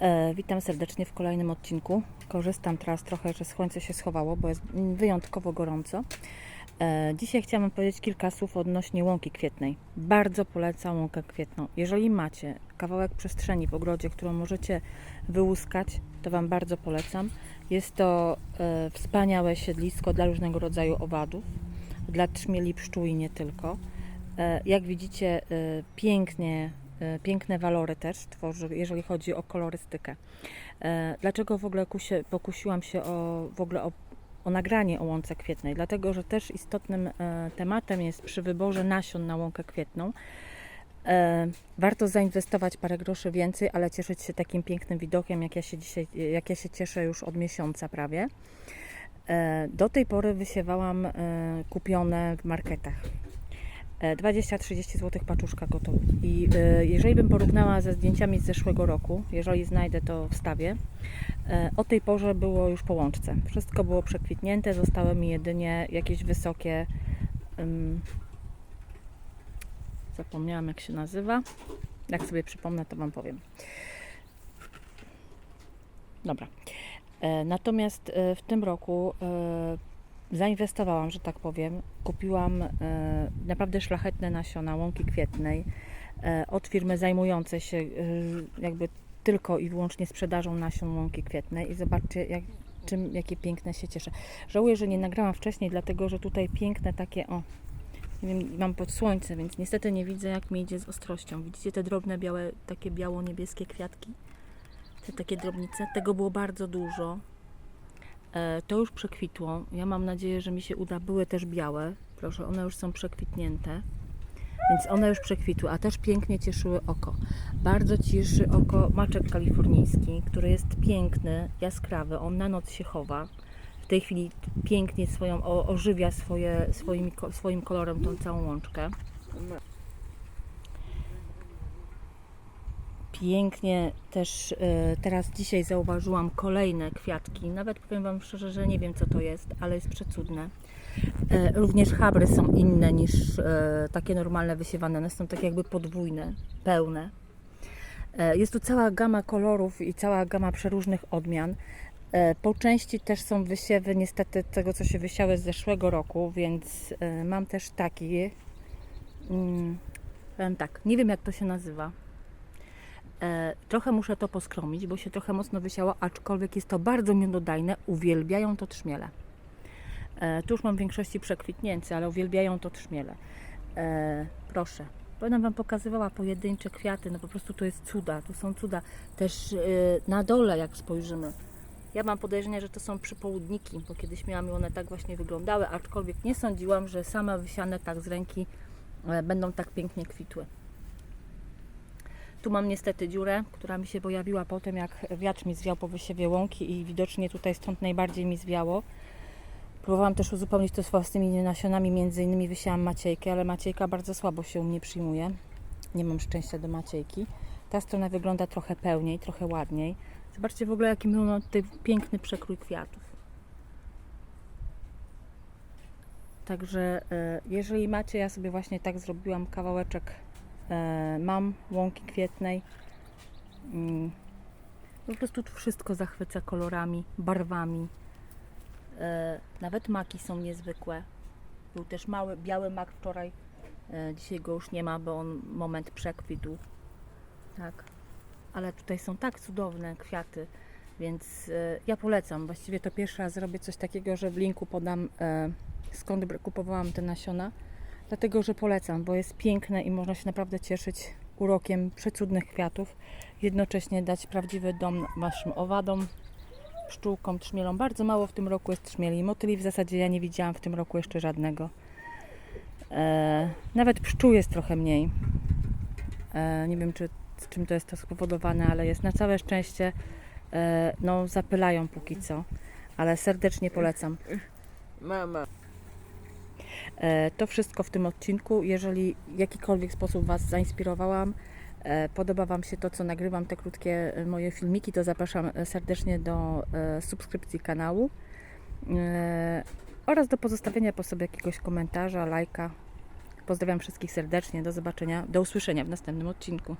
E, witam serdecznie w kolejnym odcinku. Korzystam teraz trochę, że słońce się schowało, bo jest wyjątkowo gorąco. E, dzisiaj chciałam powiedzieć kilka słów odnośnie łąki kwietnej. Bardzo polecam łąkę kwietną. Jeżeli macie kawałek przestrzeni w ogrodzie, którą możecie wyłuskać, to Wam bardzo polecam. Jest to e, wspaniałe siedlisko dla różnego rodzaju owadów, dla trzmieli pszczół i nie tylko. Jak widzicie, pięknie, piękne walory też tworzy, jeżeli chodzi o kolorystykę. E, Dlaczego w ogóle kusie, pokusiłam się o, w ogóle o, o nagranie o łące kwietnej? Dlatego, że też istotnym e, tematem jest przy wyborze nasion na łąkę kwietną. E, Warto zainwestować parę groszy więcej, ale cieszyć się takim pięknym widokiem, jak ja się dzisiaj, jak ja się cieszę już od miesiąca prawie. E, Do tej pory wysiewałam e, kupione w marketach. E, 20-30 zł paczuszka gotowa. I e, jeżeli bym porównała ze zdjęciami z zeszłego roku, jeżeli znajdę to wstawię, e, o tej porze było już po łączce. Wszystko było przekwitnięte, zostały mi jedynie jakieś wysokie. zapomniałam jak się nazywa. Jak sobie przypomnę, to Wam powiem. Dobra. E, Natomiast e, w tym roku e, zainwestowałam, że tak powiem. Kupiłam e, naprawdę szlachetne nasiona łąki kwietnej e, od firmy zajmującej się e, jakby tylko i wyłącznie sprzedażą nasion łąki kwietnej i zobaczcie jak, czym, jakie piękne się cieszę. Żałuję, że nie nagrałam wcześniej, dlatego że tutaj piękne takie o nie wiem, mam pod słońce, więc niestety nie widzę jak mi idzie z ostrością. Widzicie te drobne białe, takie biało-niebieskie kwiatki? Te takie drobnice. Tego było bardzo dużo. E, to już przekwitło. Ja mam nadzieję, że mi się uda. Były też białe. Proszę, one już są przekwitnięte. Więc one już przekwitły, a też pięknie cieszyły oko. Bardzo cieszy oko maczek kalifornijski, który jest piękny, jaskrawy. On na noc się chowa. W tej chwili pięknie swoją, ożywia swoje, swoimi, ko- swoim kolorem tą całą łączkę. Pięknie też e, teraz dzisiaj zauważyłam kolejne kwiatki. Nawet powiem Wam szczerze, że nie wiem co to jest, ale jest przecudne. E, Również habry są inne niż e, takie normalne wysiewane. One są tak jakby podwójne, pełne. Jest tu cała gama kolorów i cała gama przeróżnych odmian. Po części też są wysiewy niestety tego, co się wysiały z zeszłego roku, więc mam też taki. Mm, powiem tak, nie wiem jak to się nazywa. E, trochę muszę to poskromić, bo się trochę mocno wysiało, aczkolwiek jest to bardzo miododajne. Uwielbiają to trzmiele. E, tu już mam w większości przekwitnięcie, ale uwielbiają to trzmiele. E, proszę. Będę Wam pokazywała pojedyncze kwiaty, no po prostu to jest cuda, to są cuda. Też na dole, jak spojrzymy, ja mam podejrzenie, że to są przypołudniki, bo kiedyś miałam i one tak właśnie wyglądały, aczkolwiek nie sądziłam, że same wysiane tak z ręki będą tak pięknie kwitły. Tu mam niestety dziurę, która mi się pojawiła potem, jak wiatr mi zwiał po wysiewie łąki i widocznie tutaj stąd najbardziej mi zwiało. Próbowałam też uzupełnić to z własnymi nasionami, między innymi wysiałam maciejkę, ale maciejka bardzo słabo się u mnie przyjmuje. Nie mam szczęścia do maciejki. Ta strona wygląda trochę pełniej, trochę ładniej. Zobaczcie w ogóle, jaki mamy tutaj piękny przekrój kwiatów. Także e, jeżeli macie, ja sobie właśnie tak zrobiłam kawałeczek mam łąki kwietnej. Mm, Po prostu tu wszystko zachwyca kolorami, barwami. E, Nawet maki są niezwykłe. Był też mały, biały mak wczoraj. E, Dzisiaj go już nie ma, bo on moment przekwitł. Tak. Ale tutaj są tak cudowne kwiaty, więc e, ja polecam. Właściwie to pierwszy raz zrobię coś takiego, że w linku podam e, skąd kupowałam te nasiona. Dlatego, że polecam, bo jest piękne i można się naprawdę cieszyć urokiem przecudnych kwiatów. Jednocześnie dać prawdziwy dom waszym owadom, pszczółkom, trzmielom. Bardzo mało w tym roku jest trzmieli. Motyli w zasadzie ja nie widziałam w tym roku jeszcze żadnego. E, nawet pszczół jest trochę mniej. E, nie wiem, czy z czym to jest to spowodowane, ale jest na całe szczęście. E, no, zapylają póki co, ale serdecznie polecam. Mama. E, To wszystko w tym odcinku. Jeżeli w jakikolwiek sposób Was zainspirowałam, e, podoba Wam się to, co nagrywam, te krótkie e, moje filmiki, to zapraszam serdecznie do subskrypcji kanału oraz do pozostawienia po sobie jakiegoś komentarza, lajka. Pozdrawiam wszystkich serdecznie. Do zobaczenia, do usłyszenia w następnym odcinku.